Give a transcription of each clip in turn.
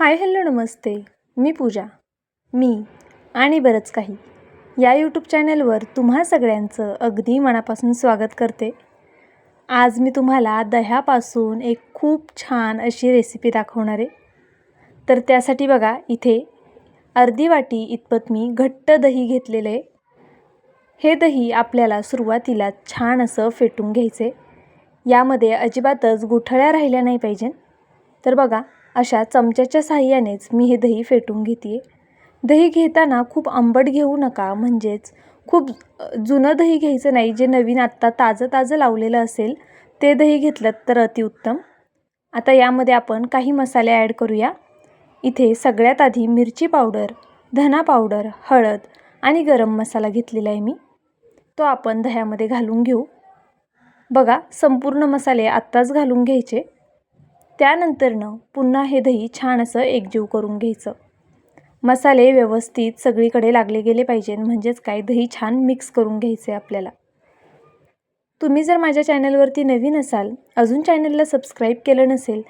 Hi hello नमस्ते. मी पूजा. मी आणि बरंच काही. या यूट्यूब चॅनलवर तुम्हा सगळ्यांचं अगदी मनापासून स्वागत करते. आज मी तुम्हाला दह्यापासून एक खूप छान अशी रेसिपी दाखवणार आहे. तर त्यासाठी बघा इथे अर्धी वाटी इतपत मी घट्ट दही घेतलेलं आहे. हे दही आपल्याला सुरुवातीला छान असं फेटून घ्यायचे यामध्ये अजिबातच गुठळ्या राहिल्या नाही पाहिजे तर बघा अशा चमच्याच्या साह्यानेच मी हे दही फेटून घेते दही घेताना खूप आंबट घेऊ नका म्हणजेच खूप जुनं दही घ्यायचं नाही जे नवीन आत्ता ताजं ताजं लावलेलं असेल ते दही घेतलं तर अतिउत्तम आता यामध्ये आपण काही मसाले ॲड करूया. इथे सगळ्यात आधी मिरची पावडर धना पावडर हळद आणि गरम मसाला घेतलेला आहे मी. तो आपण दह्यामध्ये घालून घेऊ. बघा संपूर्ण मसाले आत्ताच घालून घ्यायचे. त्यानंतरनं पुन्हा हे दही छान असं एकजीव करून घ्यायचं. मसाले व्यवस्थित सगळीकडे लागले गेले पाहिजे म्हणजेच काय दही छान मिक्स करून घ्यायचे आपल्याला. तुम्ही जर माझ्या चॅनलवरती नवीन असाल अजून चॅनलला सबस्क्राईब केलं नसेल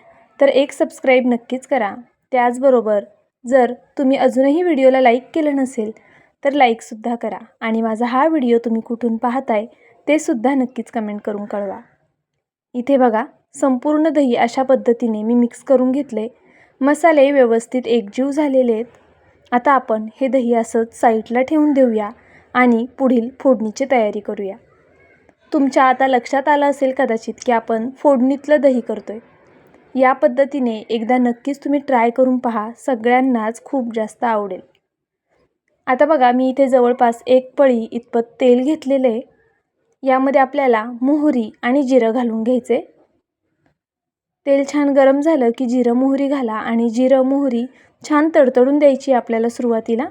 तर एक सबस्क्राईब नक्कीच करा. त्याचबरोबर जर तुम्ही अजूनही व्हिडिओला लाईक केलं नसेल तर लाईकसुद्धा करा आणि माझा हा व्हिडिओ तुम्ही कुठून पाहताय ते सुद्धा नक्कीच कमेंट करून कळवा. इथे बघा संपूर्ण दही अशा पद्धतीने मी मिक्स करून घेतले. मसाले व्यवस्थित एकजीव झालेले आहेत. आता आपण हे दही असंच साईडला ठेवून देऊया आणि पुढील फोडणीची तयारी करूया. तुमच्या आता लक्षात आलं असेल कदाचित की आपण फोडणीतलं दही करतो आहे या पद्धतीने एकदा नक्कीच तुम्ही ट्राय करून पहा सगळ्यांनाच खूप जास्त आवडेल. आता बघा मी इथे जवळपास एक पळी इतपत तेल घेतलेलं आहे. यामध्ये आपल्याला मोहरी आणि जिरं घालून घ्यायचे. तेल छान गरम झालं की जिरं मोहरी घाला आणि जिरं मोहरी छान तडतडून द्यायची आपल्याला सुरुवातीला.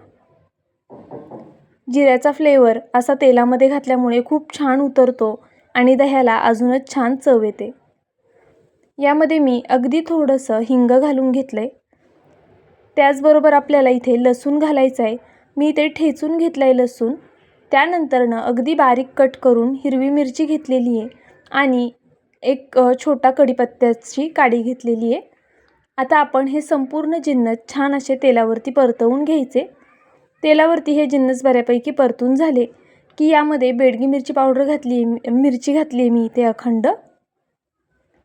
जिऱ्याचा फ्लेवर असा तेलामध्ये घातल्यामुळे खूप छान उतरतो आणि दह्याला अजूनच छान चव येते. यामध्ये मी अगदी थोडंसं हिंग घालून घेतलं आहे त्याचबरोबर आपल्याला इथे लसूण घालायचं आहे मी इथे ठेचून घेतलं आहे लसूण. त्यानंतरनं अगदी बारीक कट करून हिरवी मिरची घेतलेली आहे आणि एक छोटा कढीपत्त्याची काडी घेतलेली आहे. आता आपण हे संपूर्ण जिन्नस छान असे तेलावरती परतवून घ्यायचे. तेलावरती हे जिन्नस बऱ्यापैकी परतून झाले की यामध्ये बेडगी मिरची पावडर घातली आहे मिरची घातली आहे मी इथे अखंड.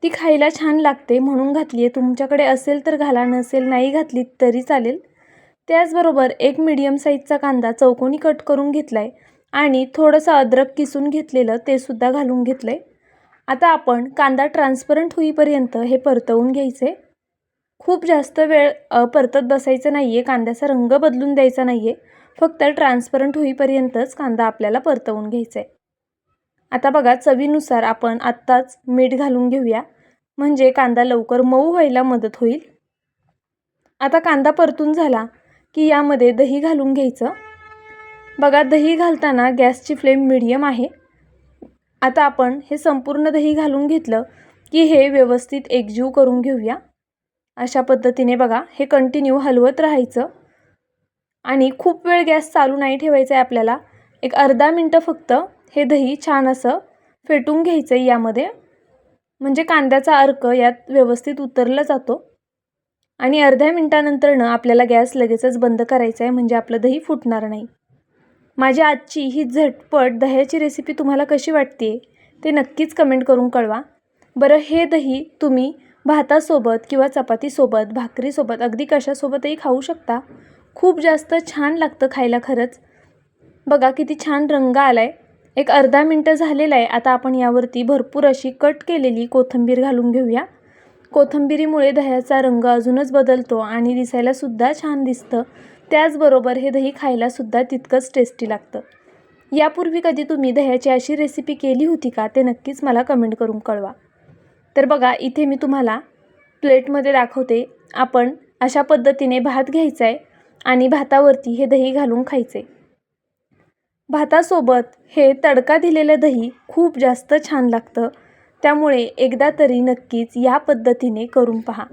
ती खायला छान लागते म्हणून घातली आहे. तुमच्याकडे असेल तर घाला नसेल नाही घातली तरी चालेल. त्याचबरोबर एक मीडियम साईजचा कांदा चौकोनी कट करून घेतला आहे आणि थोडंसं अद्रक किसून घेतलेलं ते सुद्धा घालून घेतलं आहे आता आपण कांदा ट्रान्सपरंट होईपर्यंत हे परतवून घ्यायचे. खूप जास्त वेळ परतत बसायचं नाही आहे कांद्याचा रंग बदलून द्यायचा नाही आहे फक्त ट्रान्सपरंट होईपर्यंतच कांदा आपल्याला परतवून घ्यायचा आहे आता बघा चवीनुसार आपण आत्ताच मीठ घालून घेऊया. म्हणजे कांदा लवकर मऊ व्हायला मदत होईल. आता कांदा परतून झाला की यामध्ये दही घालून घ्यायचं. बघा दही घालताना गॅसची फ्लेम मिडियम आहे. आता आपण हे संपूर्ण दही घालून घेतलं की हे व्यवस्थित एकजीव करून घेऊया. अशा पद्धतीने बघा हे कंटिन्यू हलवत राहायचं. आणि खूप वेळ गॅस चालू नाही ठेवायचा आहे आपल्याला. एक अर्धा मिनटं फक्त हे दही छान असं फेटून घ्यायचं आहे यामध्ये. म्हणजे कांद्याचा अर्क यात व्यवस्थित उतरला जातो. आणि अर्ध्या मिनटानंतरनं आपल्याला गॅस लगेचच बंद करायचा आहे म्हणजे आपलं दही फुटणार नाही. माझी आजची ही झटपट दह्याची रेसिपी तुम्हाला कशी वाटते ते नक्कीच कमेंट करून कळवा. बरं हे दही तुम्ही भातासोबत किंवा चपातीसोबत भाकरीसोबत अगदी कशासोबतही खाऊ शकता. खूप जास्त छान लागतं खायला खरंच. बघा किती छान रंग आला आहे एक अर्धा मिनटं झालेला आहे. आता आपण यावरती भरपूर अशी कट केलेली कोथिंबीर घालून घेऊया. कोथिंबीरीमुळे दह्याचा रंग अजूनच बदलतो आणि दिसायलासुद्धा छान दिसतं. त्याचबरोबर हे दही खायलासुद्धा तितकंच टेस्टी लागतं. यापूर्वी कधी तुम्ही दह्याची अशी रेसिपी केली होती का? ते नक्कीच मला कमेंट करून कळवा. तर बघा इथे मी तुम्हाला प्लेटमध्ये दाखवते. आपण अशा पद्धतीने भात घ्यायचा आहे आणि भातावरती हे दही घालून खायचे. भातासोबत हे तडका दिलेलं दही खूप जास्त छान लागतं. त्यामुळे एकदा तरी नक्कीच या पद्धतीने करून पहा.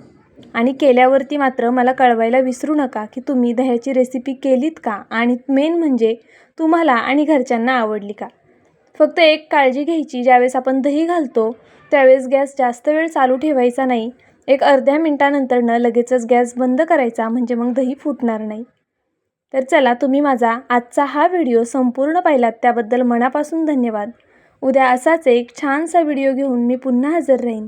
आणि केल्यावरती मात्र मला कळवायला विसरू नका की तुम्ही दह्याची रेसिपी केलीत का? आणि मेन म्हणजे तुम्हाला आणि घरच्यांना आवडली का? फक्त एक काळजी घ्यायची ज्यावेळेस आपण दही घालतो त्यावेळेस गॅस जास्त वेळ चालू ठेवायचा नाही. एक अर्ध्या मिनटानंतरनं लगेचच गॅस बंद करायचा म्हणजे मग दही फुटणार नाही. तर चला तुम्ही माझा आजचा हा व्हिडिओ संपूर्ण पाहिलात त्याबद्दल मनापासून धन्यवाद. उद्या असाच एक छानसा व्हिडिओ घेऊन मी पुन्हा हजर राहीन.